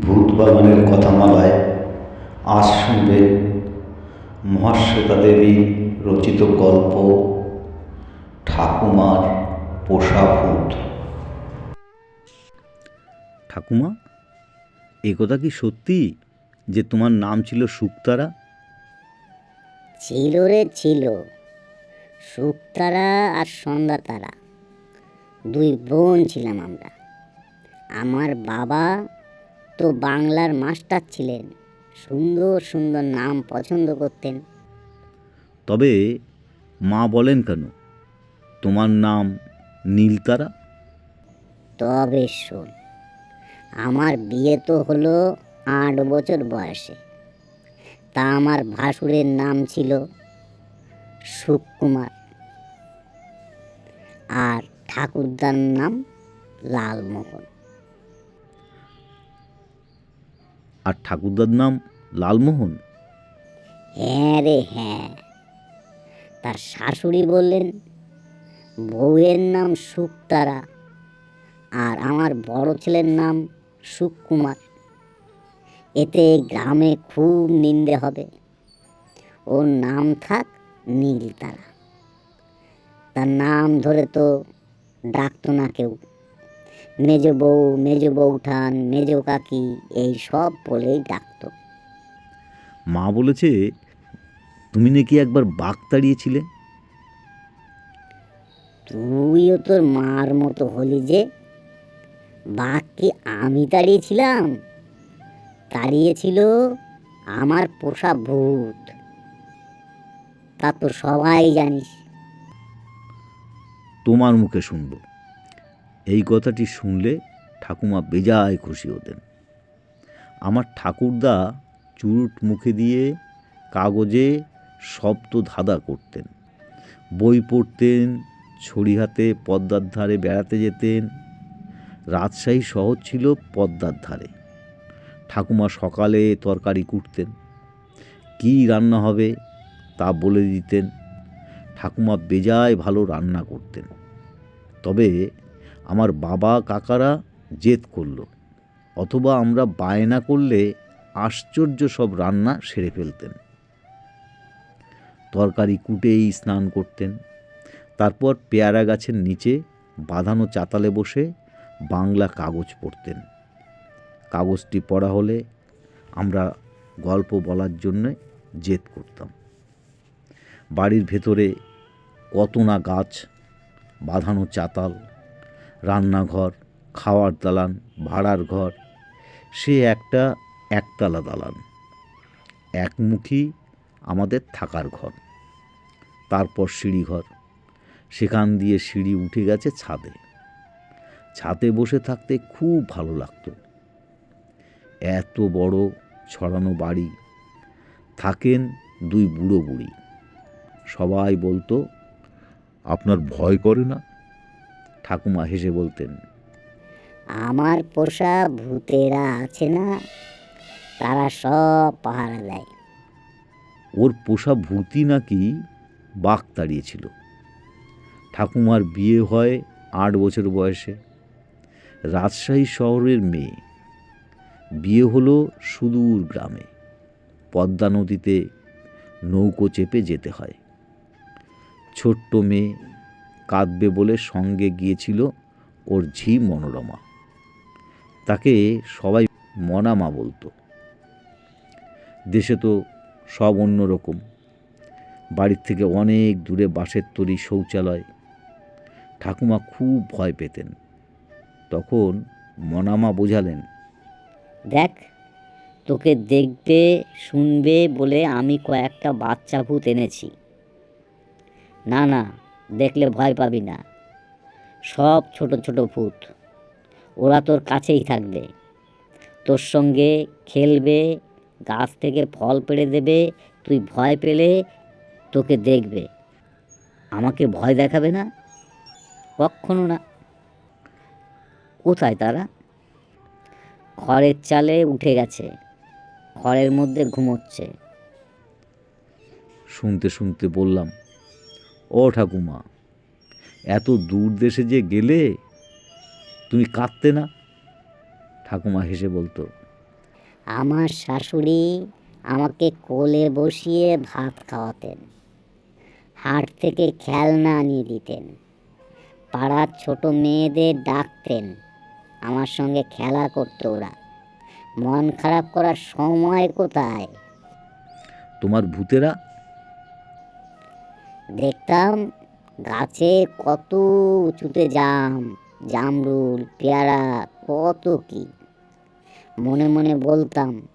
ভূত বাগানের কথামালায় আজ শুনবেন মহাশ্বেতা দেবী রচিত গল্প ঠাকুমার পোষা ভূত। ঠাকুমা এ কথা কি সত্যি যে তোমার নাম ছিল শুক্তারা? ছিল রে ছিল। শুকতারা আর সন্ধ্যা তারা দুই বোন ছিলাম আমরা। আমার বাবা তো বাংলার মাস্টার ছিলেন। সুন্দর সুন্দর নাম পছন্দ করতেন। তবে মা বলেন কেন? তোমার নাম নীলতারা? তবে শোন আমার বিয়ে তো হলো আট বছর বয়সে। তা আমার ভাসুরের নাম ছিল সুকুমার। আর ঠাকুরদার নাম লালমোহন। আর ঠাকুরদার নাম লালমোহন। হ্যাঁ রে হ্যাঁ। তার শাশুড়ি বললেন, বউয়ের নাম সুকতারা আর আমার বড় ছেলের নাম সুকুমার। এতে গ্রামে খুব নিন্দে হবে। ওর নাম থাক নীলতারা। তার নাম ধরে তো ডাকতো না কেউ। মেজ বউ মেজ বউঠান মেজ কাকি এই সব বলেই ডাকতো। মা বলেছে তুমি নাকি একবার বাঘ তাড়িয়েছিলে? তুইও তোর মার মতো হলি যে। বাঘ কি আমি তাড়িয়েছিলাম? তাড়িয়েছিল আমার পোষা ভূত। তা তো সবাই জানিস। তোমার মুখে শুনব। কথাটি শুনলে ঠাকুমা বেজায় খুশি হতেন। আমার ঠাকুরদা চুরুট মুখে দিয়ে কাগজে শব্দ ধাঁধা করতেন। বই পড়তেন ছড়ি হাতে পদ্মার ধারে বেড়াতে যেতেন। রাজশাহী শহর ছিল পদ্মার ধারে। ঠাকুমা সকালে তরকারি কুটতেন। কী রান্না হবে তা বলে দিতেন। ঠাকুমা বেজায় ভালো রান্না করতেন। তবে আমার বাবা কাকারা জেদ করল, অথবা আমরা বায়না করলে আশ্চর্য সব রান্না সেরে ফেলতেন। তরকারি কুটেই স্নান করতেন। তারপর পেয়ারা গাছের নিচে বাঁধানো চাতালে বসে বাংলা কাগজ পড়তেন। কাগজটি পড়া হলে আমরা গল্প বলার জন্যে জেদ করতাম। বাড়ির ভেতরে কত না গাছ, বাঁধানো চাতাল রান্নাঘর, খাওয়ার দালান, ভাড়ার ঘর, সে একটা একতলা দালান। একমুখী আমাদের থাকার ঘর। তারপর সিঁড়িঘর। সেখান দিয়ে সিঁড়ি উঠে গেছে ছাদে। ছাদে বসে থাকতে খুব ভালো লাগতো। এত বড় ছড়ানো বাড়ি। থাকেন দুই বুড়ো বুড়ি। সবাই বলতো, আপনার ভয় করে না? ঠাকুমা হেসে বলতেন আমার পোষা ভূতেরা আছে না তারা সব পাহারা দেয়। ওর পোষা ভূতি নাকি বাঘ তাড়িয়েছিল। ঠাকুমার বিয়ে হয় আট বছর বয়সে। রাজশাহী শহরের মেয়ে। বিয়ে হলো সুদূর গ্রামে। পদ্মা নদীতে নৌকো চেপে যেতে হয়। ছোট্ট মেয়ে কাঁদবে বলে সঙ্গে গিয়েছিল ওর ঝি মনোরমা। তাকে সবাই মনামা বলতো। দেশে তো সব অন্যরকম বাড়ির থেকে অনেক দূরে বাঁশের তৈরি শৌচালয়। ঠাকুমা খুব ভয় পেতেন। তখন মনামা বোঝালেন, দেখ, তোকে দেখবে, শুনবে বলে আমি কয়েকটা বাচ্চা ভূত এনেছি। না না দেখলে ভয় পাবি না। সব ছোট ছোট ভূত। ওরা তোর কাছেই থাকবে। তোর সঙ্গে খেলবে, গাছ থেকে ফল পেড়ে দেবে, তুই ভয় পেলে তোকে দেখবে। আমাকে ভয় দেখাবে না? কখনো না। কোথায় তারা? খড়ের চালে উঠে গেছে। খড়ের মধ্যে ঘুমোচ্ছে। শুনতে শুনতে বললাম ও ঠাকুমা এত দূর দেশে যে গেলে তুমি কাঁদতে না? ঠাকুমা হেসে বলতো আমার শাশুড়ি আমাকে কোলে বসিয়ে ভাত খাওয়াতেন হাট থেকে খেলনা আনিয়ে দিতেন পাড়ার ছোট মেয়েদের ডাকতেন আমার সঙ্গে খেলা করতো ওরা মন খারাপ করার সময় কোথায়? তোমার ভূতেরা দেখতাম গাছে কত উঁচুতে জাম, জামরুল, পেয়ারা, কত কি। মনে মনে বলতাম,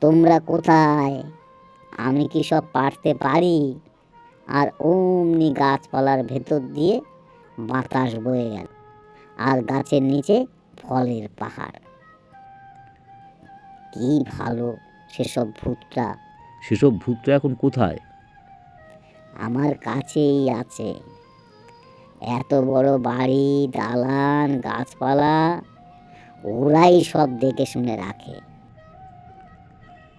তোমরা কোথায়? আমি কি সব পারতে পারি? আর অমনি গাছপালার ভেতর দিয়ে বাতাস বয়ে গেল আর গাছের নিচে ফলের পাহাড়। কি ভালো সেসব ভূতটা সেসব ভূতটা এখন কোথায়? আমার কাছেই আছে। এত বড় বাড়ি দালান গাছপালা ওরাই সব দেখে শুনে রাখে।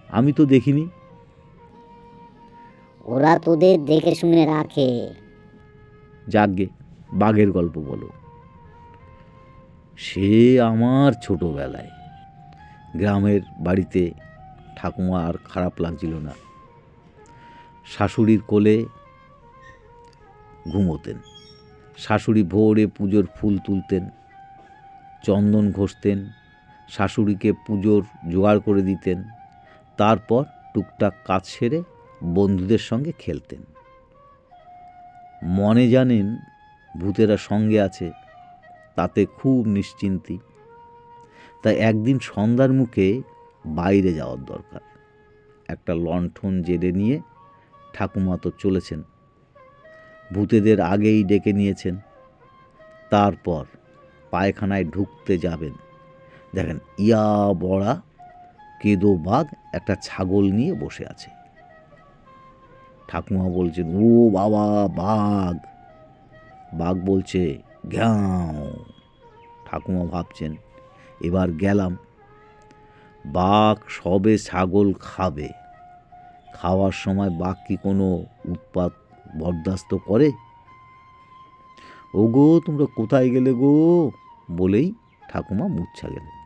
আমি তো দেখিনি। ওরা তোদের দেখে শুনে রাখে। যাগ্গে বাঘের গল্প বলো। সে আমার ছোটবেলায়। গ্রামের বাড়িতে ঠাকুমা আর খারাপ লাগছিল না। শাশুড়ির কোলে ঘুমোতেন। শাশুড়ি ভোরে পুজোর ফুল তুলতেন, চন্দন ঘষতেন, শাশুড়িকে পুজোর জোগাড় করে দিতেন, তারপর টুকটাক কাজ সেরে বন্ধুদের সঙ্গে খেলতেন। মনে জানেন, ভূতেরা সঙ্গে আছে, তাতে খুব নিশ্চিন্তি। তাই একদিন সন্ধ্যার মুখে বাইরে যাওয়ার দরকার। একটা লণ্ঠন জেলে নিয়ে ঠাকুমা তো চলেছেন। ভূতেদের আগেই ডেকে নিয়েছেন। তারপর পায়খানায় ঢুকতে যাবেন। দেখেন, ইয়া বড়া কেদো বাঘ একটা ছাগল নিয়ে বসে আছে। ঠাকুমা বলছেন, ও বাবা, বাঘ! বাঘ বলছে, ঘ্যাও! ঠাকুমা ভাবছেন, এবার গেলাম। বাঘ সবে ছাগল খাবে। খাওয়ার সময় বাঘ কি কোনো উৎপাত বরদাস্ত করে। ও গো তোমরা কোথায় গেলে গো? বলেই ঠাকুমা মূর্ছা গেলেন।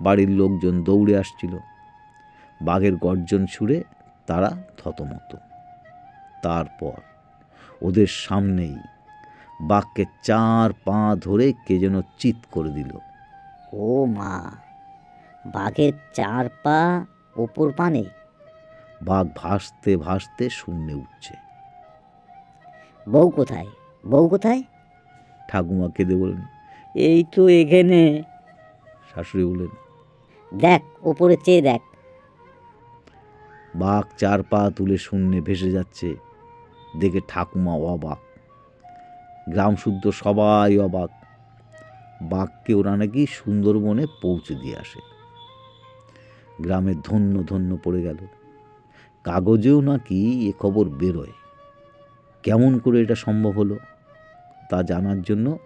বাড়ির লোকজন দৌড়ে আসছিল। বাঘের গর্জন ছুড়ে তারা থতমত। তারপর ওদের সামনেই বাঘকে চার পা ধরে কে যেন চিৎ করে দিল। ও মা বাঘের চার পা ওপর পানে? বাঘ ভাসতে ভাসতে শূন্যে উঠছে। বউ কোথায়? বউ কোথায়? ঠাকুমা কেঁদে বললেন এই তো এখানে। শাশুড়ি বললেন দেখ ওপরে চেয়ে দেখ। বাঘ চার পা তুলে শূন্যে ভেসে যাচ্ছে দেখে ঠাকুমা অবাক। গ্রাম শুদ্ধ সবাই অবাক। বাঘকে ওরা নাকি সুন্দরবনে পৌঁছে দিয়ে আসে। গ্রামে ধন্য ধন্য পড়ে গেল। কাগজেও নাকি এ খবর বেরোয়। কেমন করে এটা সম্ভব হলো তা জানার জন্য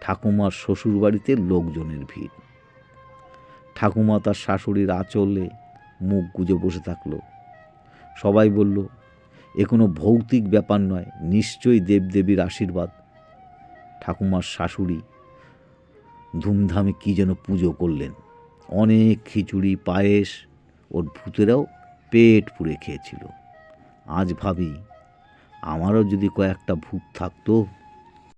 ঠাকুমার শ্বশুর বাড়িতে লোকজনের ভিড়। ঠাকুমা তার শাশুড়ির আঁচলে মুখ গুজে বসে থাকল। সবাই বলল, এ কোনো ভৌতিক ব্যাপার নয়, নিশ্চয়ই দেবদেবীর আশীর্বাদ। ঠাকুমার শাশুড়ি ধুমধামে কী যেন পুজো করলেন। অনেক খিচুড়ি, পায়েস, ওর ভূতেরাও পেট পুড়ে খেয়েছিল। আজ ভাবি আমারও যদি কয়েকটা ভূত থাকতো